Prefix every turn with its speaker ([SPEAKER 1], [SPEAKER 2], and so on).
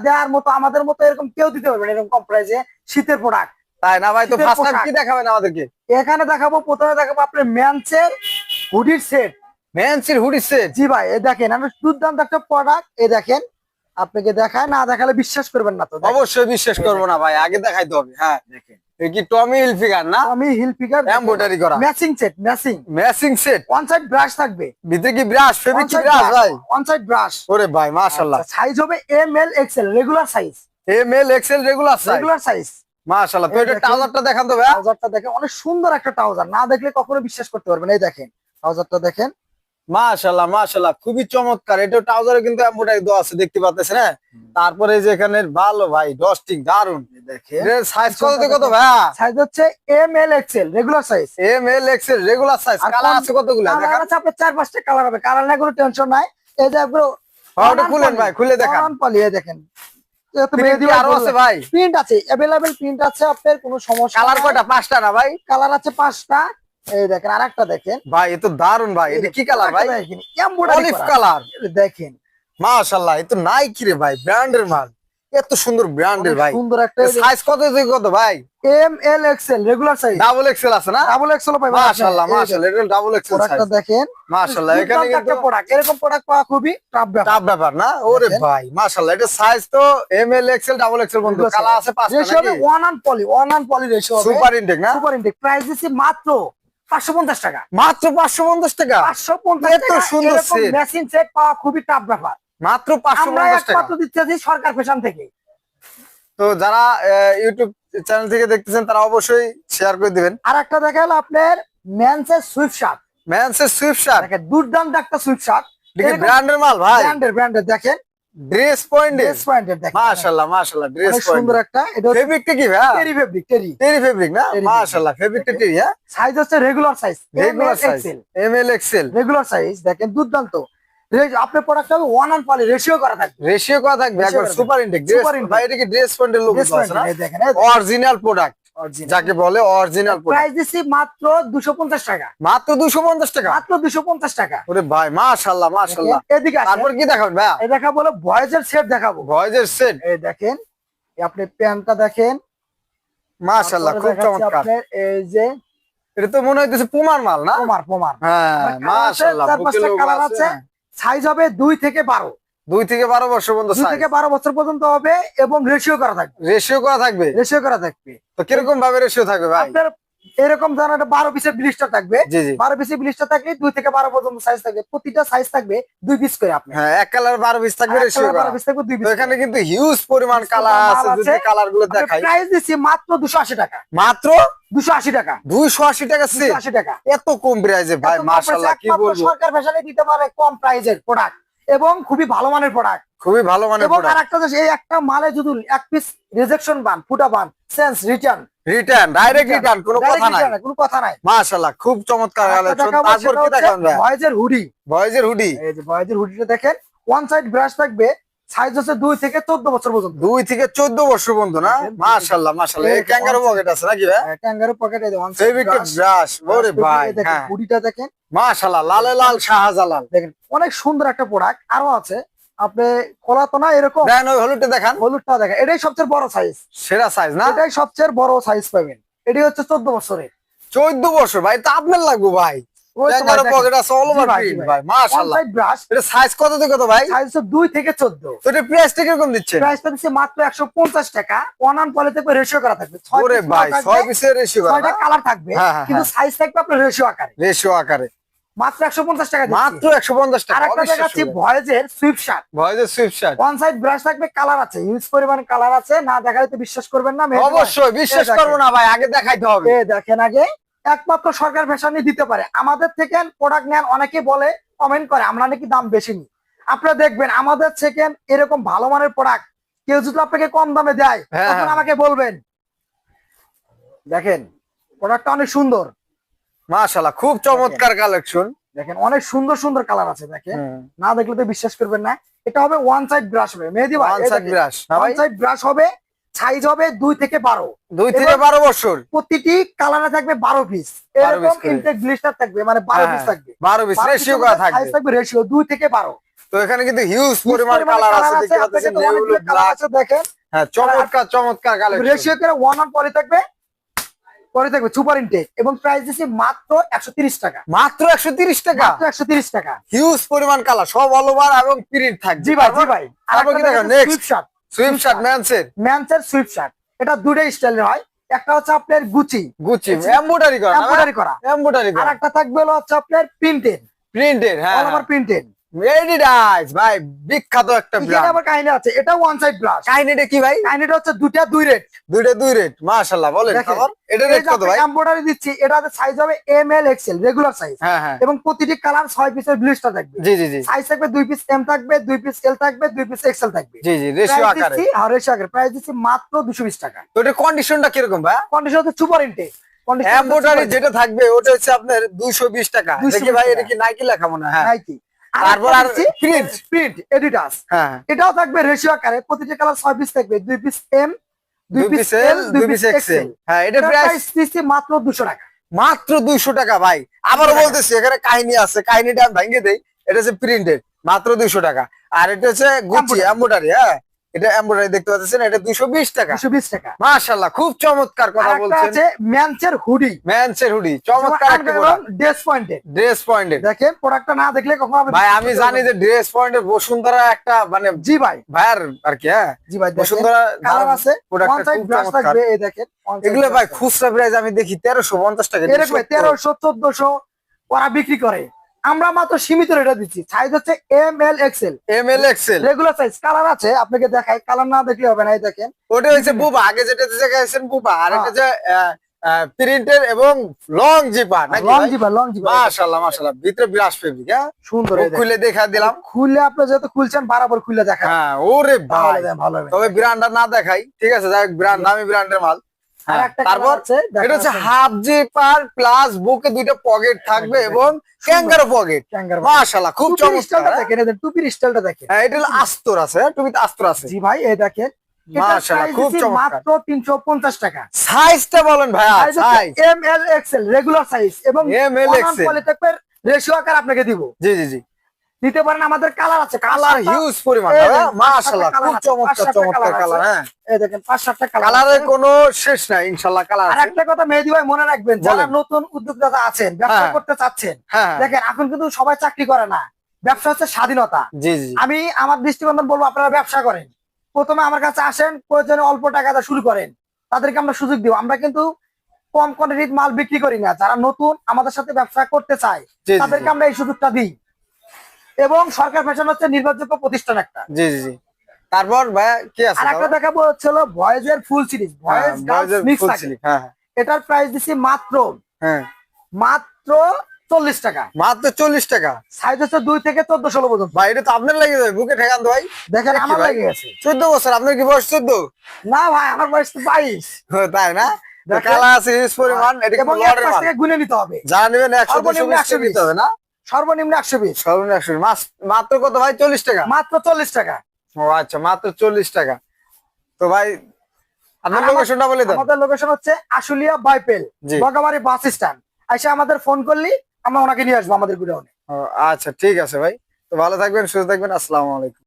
[SPEAKER 1] দেওয়ার মতো আমাদের মতো এরকম কেউ দিতে পারবে না এরকম কম প্রাইসে শীতের প্রোডাক্ট
[SPEAKER 2] তাই না ভাই? তো ফার্স্ট টাইম কি দেখাবেন আমাদেরকে?
[SPEAKER 1] এখানে দেখাবো প্রথমে দেখাবো আপনার ম্যানসের হুডির সেট
[SPEAKER 2] ম্যানসের হুডির সেট
[SPEAKER 1] জি ভাই এ দেখেন আমি দুর্দান্ত একটা প্রোডাক্ট এ দেখেন আপনাকে দেখায় না দেখালে বিশ্বাস করবেন না তো।
[SPEAKER 2] অবশ্যই বিশ্বাস করব না ভাই আগে দেখাইতে হবে হ্যাঁ।
[SPEAKER 1] দেখেন।
[SPEAKER 2] কি টমি হিলফিগার না? এমব্রয়ডারি করা।
[SPEAKER 1] Matching set matching
[SPEAKER 2] matching set
[SPEAKER 1] one side brush থাকবে।
[SPEAKER 2] ভিতরে কি ব্রাশ ফেব্রিক কি ব্রাশ ভাই?
[SPEAKER 1] ওয়ান সাইড ব্রাশ
[SPEAKER 2] ওরে ভাই মাশাআল্লাহ।
[SPEAKER 1] সাইজ হবে M L regular size
[SPEAKER 2] M L regular size
[SPEAKER 1] regular size
[SPEAKER 2] মাশাআল্লাহ
[SPEAKER 1] দেখেন।
[SPEAKER 2] ট্রাউজারটা দেখান তো ভাই।
[SPEAKER 1] ট্রাউজারটা দেখেন অনেক সুন্দর একটা ট্রাউজার না দেখলে কখনো বিশ্বাস করতে পারবেন এই দেখেন ট্রাউজারটা দেখেন।
[SPEAKER 2] মাশাআল্লাহ মাশাআল্লাহ। খুবই চমৎকার। এটা ট্রাউজারে কিন্তু এমব্রয়ডারি দেওয়া আছে দেখতে পাচ্ছেন হ্যাঁ? তারপরে যে এখানে ভালো ভাই ডস্টিং
[SPEAKER 1] দারুণ দেখেন।
[SPEAKER 2] সাইজ কত থেকে কত ভাই
[SPEAKER 1] সাইজ হচ্ছে M L XL regular size
[SPEAKER 2] M L XL regular size colour আছে কতগুলো? দেখান।
[SPEAKER 1] আছে আপনার চার পাঁচটা কালার হবে। কালার না কোনো টেনশন নাই। এই যে আপনার
[SPEAKER 2] হ্যাঁ, ওটা খুলেন ভাই, খুলে দেখান।
[SPEAKER 1] পলি এই দেখেন।
[SPEAKER 2] আরও আছে ভাই।
[SPEAKER 1] প্রিন্ট আছে অ্যাভেলেবেল প্রিন্ট আছে আপনার কোনো সমস্যা
[SPEAKER 2] কালার কয়টা? পাঁচটা না ভাই?
[SPEAKER 1] কালার আছে পাঁচটা। এই দেখেন আরেকটা দেখেন।
[SPEAKER 2] ভাই এ তো দারুণ ভাই এটা কি কালার ভাই?
[SPEAKER 1] দেখেন
[SPEAKER 2] অলিভ কালার
[SPEAKER 1] দেখেন।
[SPEAKER 2] মাশাআল্লাহ এ তো নাইকি রে ভাই ব্র্যান্ডের মাল। এত সুন্দর ব্র্যান্ডের ভাই।
[SPEAKER 1] সুন্দর একটা
[SPEAKER 2] সাইজ কত থেকে কত ভাই?
[SPEAKER 1] M L XL regular size
[SPEAKER 2] double XL আছে না?
[SPEAKER 1] ডাবল এক্সেল পাই
[SPEAKER 2] মাশাআল্লাহ মাশাআল্লাহ এটা ডাবল এক্সেল
[SPEAKER 1] প্রোডাক্টটা দেখেন।
[SPEAKER 2] মাশাআল্লাহ এখানে কিন্তু
[SPEAKER 1] একটা প্রোডাক্ট এরকম প্রোডাক্ট পাওয়া খুবই টাফ ব্যাপার।
[SPEAKER 2] টাপ ব্যাপার না? ওরে। ভাই মাশাআল্লাহ এটা সাইজ তো M L XL double XL বন্ধু। কালার আছে পাঁচটা
[SPEAKER 1] রেশিও হবে one on poly one on poly ratio হবে।
[SPEAKER 2] সুপার ইনটেক না?
[SPEAKER 1] সুপার ইনটেক প্রাইস দিছি মাত্র 550 টাকা।
[SPEAKER 2] মাত্র 550 টাকা?
[SPEAKER 1] 550
[SPEAKER 2] এত
[SPEAKER 1] টাকা
[SPEAKER 2] সুন্দর
[SPEAKER 1] মেশিন সেট পাওয়া খুবই টাফ ব্যাপার।
[SPEAKER 2] মাত্র
[SPEAKER 1] আমরা
[SPEAKER 2] 550 টাকা।
[SPEAKER 1] দিচ্ছি সরকার থেকে।
[SPEAKER 2] তো যারা ইউটিউব চ্যানেল থেকে দেখতেছেন তারা অবশ্যই শেয়ার করে দিবেন।
[SPEAKER 1] আর একটা আপনার মেন্সের সুইফট শার্ট
[SPEAKER 2] ম্যানসের সুইফট শার্ট
[SPEAKER 1] দেখেন দুর্দান্ত একটা সুইফট শার্ট
[SPEAKER 2] ব্র্যান্ডের মাল ভাই।
[SPEAKER 1] ব্র্যান্ডের ব্র্যান্ডের দেখেন।
[SPEAKER 2] ড্রেস পয়েন্ট
[SPEAKER 1] ড্রেস পয়েন্টের দেখেন।
[SPEAKER 2] মাশাআল্লাহ মাশাআল্লাহ ড্রেস পয়েন্ট
[SPEAKER 1] সুন্দর একটা এটা
[SPEAKER 2] ফেব্রিকটা কি ভাই?
[SPEAKER 1] Terry fabric terry
[SPEAKER 2] terry fabric না?
[SPEAKER 1] Terry
[SPEAKER 2] মাশাআল্লাহ ফেব্রিকটা টেরি হ্যাঁ?
[SPEAKER 1] সাইজ হচ্ছে regular size
[SPEAKER 2] regular size M L XL
[SPEAKER 1] regular size দেখেন দুর্দান্ত। আপনার প্রোডাক্ট হবে ওয়ান অন পলি রেশিও করা থাকবে।
[SPEAKER 2] রেশিও কত থাকবে একবার সুপার ইনটেক
[SPEAKER 1] intake।
[SPEAKER 2] ভাই এটা কি ড্রেস পয়েন্টের লোগো আছে না?
[SPEAKER 1] দেখেন
[SPEAKER 2] অরিজিনাল প্রোডাক্ট যাকে বলে অরিজিনাল
[SPEAKER 1] প্রাইস দিছি মাত্র 250 টাকা।
[SPEAKER 2] মাত্র 250 টাকা?
[SPEAKER 1] মাত্র 250 টাকা।
[SPEAKER 2] ওরে ভাই মাশাআল্লাহ মাশাআল্লাহ
[SPEAKER 1] এদিকে
[SPEAKER 2] তারপর কি দেখাবেন ভাই
[SPEAKER 1] এই দেখা বলে ভয়েজের সেট দেখাবো।
[SPEAKER 2] ভয়েজের সেট
[SPEAKER 1] এই দেখেন আপনি প্যান্টটা দেখেন।
[SPEAKER 2] মাশাআল্লাহ খুব চমৎকার।
[SPEAKER 1] এই যে
[SPEAKER 2] এটা তো মনে হইতেছে পুমার মাল না?
[SPEAKER 1] পোমার পোমার।
[SPEAKER 2] হ্যাঁ মাশাআল্লাহ
[SPEAKER 1] চার পাঁচটা কালার
[SPEAKER 2] আছে
[SPEAKER 1] আছে। সাইজ হবে দুই থেকে বারো।
[SPEAKER 2] দুই থেকে বারো বছর পর্যন্ত
[SPEAKER 1] দুই থেকে বারো বছর পর্যন্ত হবে এবং রেশিও করা থাকবে।
[SPEAKER 2] রেশিও করা থাকবে?
[SPEAKER 1] রেশিও করা থাকবে।
[SPEAKER 2] তো কীরকম ভাবে রেশিও থাকবে ভাই?
[SPEAKER 1] আপনার এরকম একটা বারো পিসের ব্লিস্টার থাকবে। বারো পিসের ব্লিস্টার থাকলে দুই থেকে বারো পর্যন্ত সাইজ থাকবে। প্রতিটা সাইজ থাকবে দুই পিস করে আপনি
[SPEAKER 2] হ্যাঁ এক কালার বারো পিস থাকবে রেশিও
[SPEAKER 1] বারো পিস থাকবে দুই পিস
[SPEAKER 2] এখানে কিন্তু হিউজ পরিমাণ কালার আছে যদি। কালারগুলো দেখাই।
[SPEAKER 1] প্রাইস দিচ্ছি মাত্র দুশো আশি টাকা।
[SPEAKER 2] মাত্র?
[SPEAKER 1] দুশো আশি টাকা।
[SPEAKER 2] দুইশো আশি টাকা
[SPEAKER 1] আশি টাকা।
[SPEAKER 2] এত কম প্রাইসে ভাই
[SPEAKER 1] price
[SPEAKER 2] কি বলব?
[SPEAKER 1] সরকার ফ্যাশনে দিতে পারে কম প্রাইজের প্রোডাক্ট এবং খুবই ভালো মানের প্রোডাক্ট
[SPEAKER 2] খুবই ভালো মানের
[SPEAKER 1] এবং আরেকটা এই একটা মালে যদি এক পিস রিজেকশন বান ফুটা বান সেন্স রিটার্ন
[SPEAKER 2] রিটার্ন ডাইরেক্ট রিটার্ন কোনো কথা নাই।
[SPEAKER 1] কোনো কথা নাই।
[SPEAKER 2] মাশাআল্লাহ খুব চমৎকার কালেকশন তারপর কি দেখাবেন
[SPEAKER 1] ভয়েজের হুডি
[SPEAKER 2] ভয়েজের হুডি
[SPEAKER 1] এই যে ভয়েজের হুডিটা দেখেন ওয়ান সাইড ব্রাশ থাকবে সাইজ হচ্ছে দুই থেকে চোদ্দ বছর পর্যন্ত।
[SPEAKER 2] দুই থেকে চোদ্দ বছর পর্যন্ত না? ক্যাঙ্গারু পকেট আছে নাকি ভাই?
[SPEAKER 1] পকেটে
[SPEAKER 2] ব্রাশ ওরে হ্যাঁ।
[SPEAKER 1] দেখেন।
[SPEAKER 2] মাশাআল্লাহ লালে লাল শাহজালাল।
[SPEAKER 1] দেখেন অনেক সুন্দর একটা প্রোডাক্ট আরও আছে। আপনি খোলা তো না এরকম?
[SPEAKER 2] দেন ওই হলুদটা দেখান।
[SPEAKER 1] হলুদটা দেখেন এটাই সবচেয়ে বড় সাইজ
[SPEAKER 2] সেরা সাইজ না?
[SPEAKER 1] এটাই সবচেয়ে বড় সাইজ পাবেন। এটাই হচ্ছে চোদ্দ বছরের।
[SPEAKER 2] চোদ্দ বছর ভাই তা আপনার লাগবে ভাই। সাইজ কত থেকে কত ভাই?
[SPEAKER 1] সাইজ দুই থেকে চোদ্দ।
[SPEAKER 2] তো এটা প্রাইসটা কীরকম দিচ্ছে
[SPEAKER 1] প্রাইসটা দিচ্ছে মাত্র একশো পঞ্চাশ টাকা। রেশিও করা থাকবে। ছয়
[SPEAKER 2] ওরে
[SPEAKER 1] piece
[SPEAKER 2] ভাই ছয় পিসের রেশিও
[SPEAKER 1] কালার থাকবে
[SPEAKER 2] হ্যাঁ, হ্যাঁ,
[SPEAKER 1] কিন্তু সাইজ থাকবে আপনার রেশিও আকারে।
[SPEAKER 2] রেশিও আকারে।
[SPEAKER 1] মাত্র একশো পঞ্চাশ টাকা
[SPEAKER 2] মাত্র একশো পঞ্চাশ টাকা
[SPEAKER 1] আরেকটা দেখাচ্ছি ভয়েজের সুইফট শার্ট
[SPEAKER 2] ভয়েজের sweatshirt
[SPEAKER 1] one side brush থাকবে কালার আছে। হিউজ পরিমাণ কালার আছে। না দেখালে তো বিশ্বাস করবেন না
[SPEAKER 2] অবশ্যই বিশ্বাস করব না ভাই আগে দেখাইতে হবে।
[SPEAKER 1] দেখেন আগে। একমাত্র সরকার ফ্যাশনে দিতে পারে। আমাদের থেকে প্রোডাক্ট নেন অনেকে বলে কমেন্ট করে আমরা নাকি দাম বেশি নিই। আপনারা দেখবেন আমাদের থেকে এরকম ভালো মানের প্রোডাক্ট কেউ যদি আপনাকে কম দামে দেয়
[SPEAKER 2] হ্যাঁ,
[SPEAKER 1] তখন
[SPEAKER 2] হ্যাঁ।
[SPEAKER 1] আমাকে বলবেন। দেখেন প্রোডাক্টটা অনেক সুন্দর।
[SPEAKER 2] মাশাআল্লাহ খুব চমৎকার কালেকশন
[SPEAKER 1] দেখেন অনেক সুন্দর সুন্দর কালার আছে দেখেন। না দেখলে তো বিশ্বাস করবেন না। এটা হবে ওয়ান সাইড ব্রাশ হবে মেহেদি ভাই
[SPEAKER 2] one side brush
[SPEAKER 1] one side brush হবে সাইজ হবে দুই থেকে বারো।
[SPEAKER 2] দুই থেকে বারো বছর।
[SPEAKER 1] প্রতিটি কালারে থাকবে বারো পিস এরকম ইনটেক গ্লিস্টার থাকবে মানে বারো পিস
[SPEAKER 2] হ্যাঁ,
[SPEAKER 1] থাকবে।
[SPEAKER 2] বারো পিস রেশিও করা থাকবে।
[SPEAKER 1] থাকবে রেশিও দুই থেকে বারো।
[SPEAKER 2] তো এখানে কিন্তু হিউজ পরিমাণ কালার আছে দেখতে পাচ্ছেন ব্ল্যাক
[SPEAKER 1] দেখেন।
[SPEAKER 2] হ্যাঁ চমৎকার চমৎকার কালেকশন
[SPEAKER 1] রেশিও করে ওয়ান অন পরে থাকবে পরে থাকবে সুপার ইনটেক এবং প্রাইস দিচ্ছি মাত্র একশো তিরিশ টাকা।
[SPEAKER 2] মাত্র একশো তিরিশ টাকা?
[SPEAKER 1] একশো তিরিশ টাকা।
[SPEAKER 2] হিউজ পরিমাণ কালার সব অল ওভার এবং প্রিন্ট থাকবে।
[SPEAKER 1] জি ভাই জি ভাই।
[SPEAKER 2] তারপর কি দেখো, next?
[SPEAKER 1] শার্ট
[SPEAKER 2] সুইপ শার্ট ম্যানসের
[SPEAKER 1] ম্যানসের শার্ট এটা দুটোই স্টাইলের হয়। একটা হচ্ছে আপনার গুচি
[SPEAKER 2] গুচি এমব্রয়ডারি করা
[SPEAKER 1] এমব্রয়ডারি করা।
[SPEAKER 2] এমব্রয়ডারি
[SPEAKER 1] আর
[SPEAKER 2] করা
[SPEAKER 1] একটা থাকবে হচ্ছে আপনার প্রিন্টেড
[SPEAKER 2] প্রিন্টেড হ্যাঁ
[SPEAKER 1] আমার ওভার প্রিন্টেড
[SPEAKER 2] ভাই বিখ্যাত একটা ব্র্যান্ড
[SPEAKER 1] আবার কাহিনী আছে এটা ওয়ান সাইড
[SPEAKER 2] কাহিনীটা কি ভাই?
[SPEAKER 1] কাহিনীটা হচ্ছে দুটা দুই রেট
[SPEAKER 2] দুইটা দুই রেট মাশাআল্লাহ বলেন
[SPEAKER 1] দেখেন,
[SPEAKER 2] খবর। এটা রেট কত ভাই?
[SPEAKER 1] এমব্রয়ডারি দিচ্ছি এটাতে সাইজ হবে M L XL regular size
[SPEAKER 2] হ্যাঁ হ্যাঁ।
[SPEAKER 1] এবং প্রতিটি কালার ছয় পিসের ব্লিস্টার থাকবে।
[SPEAKER 2] জি জি জি।
[SPEAKER 1] সাইজ থাকবে দুই পিস এম থাকবে দুই পিস এল থাকবে দুই পিস এক্সেল থাকবে।
[SPEAKER 2] জি জি রেশিও
[SPEAKER 1] প্রাইস
[SPEAKER 2] আকারে।
[SPEAKER 1] দিচ্ছি আর রেশিও আকারে। প্রাইস দিচ্ছি মাত্র দুশো বিশ টাকা।
[SPEAKER 2] তো এটা কন্ডিশনটা কীরকম ভাই?
[SPEAKER 1] কন্ডিশন হচ্ছে সুপার ইনটেক
[SPEAKER 2] এমব্রয়ডারি যেটা থাকবে ওটা হচ্ছে আপনার 220 টাকা। দেখি ভাই। এটা কি নাইকি লেখা মনে হয়? হ্যাঁ।
[SPEAKER 1] নাইকি
[SPEAKER 2] তারপর আর।
[SPEAKER 1] প্রিন্ট এডিডাস
[SPEAKER 2] হ্যাঁ
[SPEAKER 1] এটাও থাকবে রেশিও আকারে। প্রতিটি কালার পিস থাকবে। পিস এম
[SPEAKER 2] পিস এল দুই পিস এক্সেল হ্যাঁ এটা প্রাইস
[SPEAKER 1] প্রাইস দিচ্ছি মাত্র দুইশো টাকা।
[SPEAKER 2] মাত্র 200 টাকা ভাই। আবারও বলতেছি এখানে কাহিনী আছে। কাহিনীটা আমি ভেঙে দেয় এটা হচ্ছে প্রিন্টেড মাত্র 200 টাকা। আর এটা হচ্ছে গুচি
[SPEAKER 1] Embroidery।
[SPEAKER 2] হ্যাঁ। এটা এমব্রয়ডারি দেখতে পাচ্ছেন এটা 220 টাকা।
[SPEAKER 1] দুশো বিশ টাকা।
[SPEAKER 2] মাশাআল্লাহ খুব চমৎকার কথা বলছেন।
[SPEAKER 1] আছে ম্যানচের হুডি।
[SPEAKER 2] ম্যানসের হুডি চমৎকার একটা product
[SPEAKER 1] dress pointed
[SPEAKER 2] dress pointed
[SPEAKER 1] দেখেন প্রোডাক্টটা না দেখলে কখনো আপনি
[SPEAKER 2] ভাই আমি জানি যে ড্রেস পয়েন্টের বসুন্ধরা একটা মানে
[SPEAKER 1] জি ভাই।
[SPEAKER 2] ভাইয়ার আর কি হ্যাঁ?
[SPEAKER 1] জি ভাই
[SPEAKER 2] বসুন্ধরা
[SPEAKER 1] কালার আছে।
[SPEAKER 2] প্রোডাক্টটা খুব চমৎকার।
[SPEAKER 1] এই দেখেন
[SPEAKER 2] এগুলো ভাই খুচরা প্রাইস আমি দেখি তেরোশো পঞ্চাশ টাকা
[SPEAKER 1] এরকম তেরোশো চোদ্দশো ওরা বিক্রি করে। আমরা মাত্র সীমিত রেটে দিচ্ছি। সাইজ হচ্ছে M L XL
[SPEAKER 2] M L XL
[SPEAKER 1] regular size colour আছে আপনাকে দেখাই কালার না দেখলে হবে না এই দেখেন।
[SPEAKER 2] ওটা হচ্ছে বুবা আগে যেটা দেখাইছেন বুবা। আর এটা
[SPEAKER 1] হ্যাঁ।
[SPEAKER 2] হচ্ছে প্রিন্টের এবং লং জিপা নাকি
[SPEAKER 1] লং? জিবা লং জিবা
[SPEAKER 2] মাশাআল্লাহ মাশাআল্লাহ ভিতরে বিরাস ফেব্রিক হ্যাঁ?
[SPEAKER 1] সুন্দর
[SPEAKER 2] খুলে দেখা দিলাম।
[SPEAKER 1] খুললে আপনি যেহেতু খুলছেন বরাবর খুলে দেখা
[SPEAKER 2] হ্যাঁ ওরে ভাই।
[SPEAKER 1] ভালো
[SPEAKER 2] তবে ব্র্যান্ডটা না দেখাই ঠিক আছে? যাই ব্র্যান্ড দামি ব্র্যান্ডের মাল। তারপর এটা হচ্ছে হাফ জিপার প্লাস বুকে দুইটা পকেট থাকবে এবং ক্যাঙ্গারো পকেট মাশাআল্লাহ খুব চমৎকার হ্যাঁ?
[SPEAKER 1] দেখেন এদের টুপির স্টাইলটা দেখেন।
[SPEAKER 2] হ্যাঁ, এটা হলো আস্তর আছে হ্যাঁ, টুপিতে আস্তর আছে।
[SPEAKER 1] জি ভাই এই দেখেন। মাত্র তিনশো পঞ্চাশ টাকা।
[SPEAKER 2] সাইজটা বলেন size
[SPEAKER 1] M L XL regular size এবং
[SPEAKER 2] ML XL
[SPEAKER 1] রেশিও আকার আপনাকে দিব।
[SPEAKER 2] জি জি জি।
[SPEAKER 1] দিতে পারেন আমাদের কালার আছে
[SPEAKER 2] কালার হিউজ পরিমাণ মাশাআল্লাহ খুব চমৎকার চমৎকার কালার হ্যাঁ।
[SPEAKER 1] এই দেখেন পাঁচ সাতটা কালার
[SPEAKER 2] কালারের কোনো শেষ নাই ইনশাআল্লাহ কালার
[SPEAKER 1] আর একটা কথা মেহেদি ভাই মনে রাখবেন যারা। নতুন উদ্যোক্তা আছেন ব্যবসা
[SPEAKER 2] হ্যাঁ।
[SPEAKER 1] করতে চাচ্ছেন
[SPEAKER 2] হ্যাঁ হ্যাঁ,
[SPEAKER 1] দেখেন এখন কিন্তু সবাই চাকরি করে না। ব্যবসা হচ্ছে স্বাধীনতা। আমি আমার দৃষ্টিবন্ধন বলব আপনারা ব্যবসা করেন। প্রথমে আমার কাছে আসেন প্রয়োজনে অল্প টাকা দিয়ে শুরু করেন। তাদেরকে আমরা সুযোগ দিব। আমরা কিন্তু কম কোয়ান্টিটির মাল বিক্রি করি না। যারা নতুন আমাদের সাথে ব্যবসা করতে চায় তাদেরকে আমরা এই সুযোগটা দিই। এবং সরকার ফ্যাশন হচ্ছে নির্ভরযোগ্য প্রতিষ্ঠান একটা।
[SPEAKER 2] জি জি তারপর কি আছে
[SPEAKER 1] দেখাবো হচ্ছে হলো ফুল সিরিজ মিক্স
[SPEAKER 2] হ্যাঁ
[SPEAKER 1] এটার প্রাইস দিচ্ছি মাত্র
[SPEAKER 2] হ্যাঁ।
[SPEAKER 1] মাত্র চল্লিশ টাকা।
[SPEAKER 2] মাত্র চল্লিশ টাকা?
[SPEAKER 1] সাইজ হচ্ছে দুই থেকে চোদ্দ ষোলো পর্যন্ত।
[SPEAKER 2] ভাই এটা তো আপনার লাগে যাবে বুকে ঠেকান ভাই।
[SPEAKER 1] দেখেন
[SPEAKER 2] দেখি
[SPEAKER 1] আমার
[SPEAKER 2] ভাই।
[SPEAKER 1] লেগে গেছে।
[SPEAKER 2] চোদ্দ বছর আপনার কি বয়স চোদ্দ?
[SPEAKER 1] না ভাই আমার বয়স তো বাইশ।
[SPEAKER 2] তাই না? আছে পরিমাণ এটা
[SPEAKER 1] এবং
[SPEAKER 2] কিন্তু
[SPEAKER 1] এক
[SPEAKER 2] লড়ের
[SPEAKER 1] পাশ
[SPEAKER 2] মাল
[SPEAKER 1] থেকে গুনে নিতে হবে।
[SPEAKER 2] যা নেবেন একশো দুশো
[SPEAKER 1] সর্বনিম্ন
[SPEAKER 2] বিশ টাকা
[SPEAKER 1] 120
[SPEAKER 2] দিতে হবে না?
[SPEAKER 1] সর্বনিম্ন একশো পিস।
[SPEAKER 2] সর্বনিম্ন একশো মাত্র কত ভাই? চল্লিশ টাকা?
[SPEAKER 1] মাত্র চল্লিশ টাকা।
[SPEAKER 2] ও আচ্ছা মাত্র চল্লিশ টাকা। তো ভাই আপনার লোকেশনটা বলে দেন।
[SPEAKER 1] আমাদের লোকেশন হচ্ছে আশুলিয়া বাইপেল বাস স্ট্যান্ড। এসে আমাদের ফোন করলি আমরা ওনাকে নিয়ে আসব আমাদের গুডাউনে।
[SPEAKER 2] আচ্ছা ঠিক আছে ভাই। তো ভালো থাকবেন সুস্থ থাকবেন। আসসালামু আলাইকুম।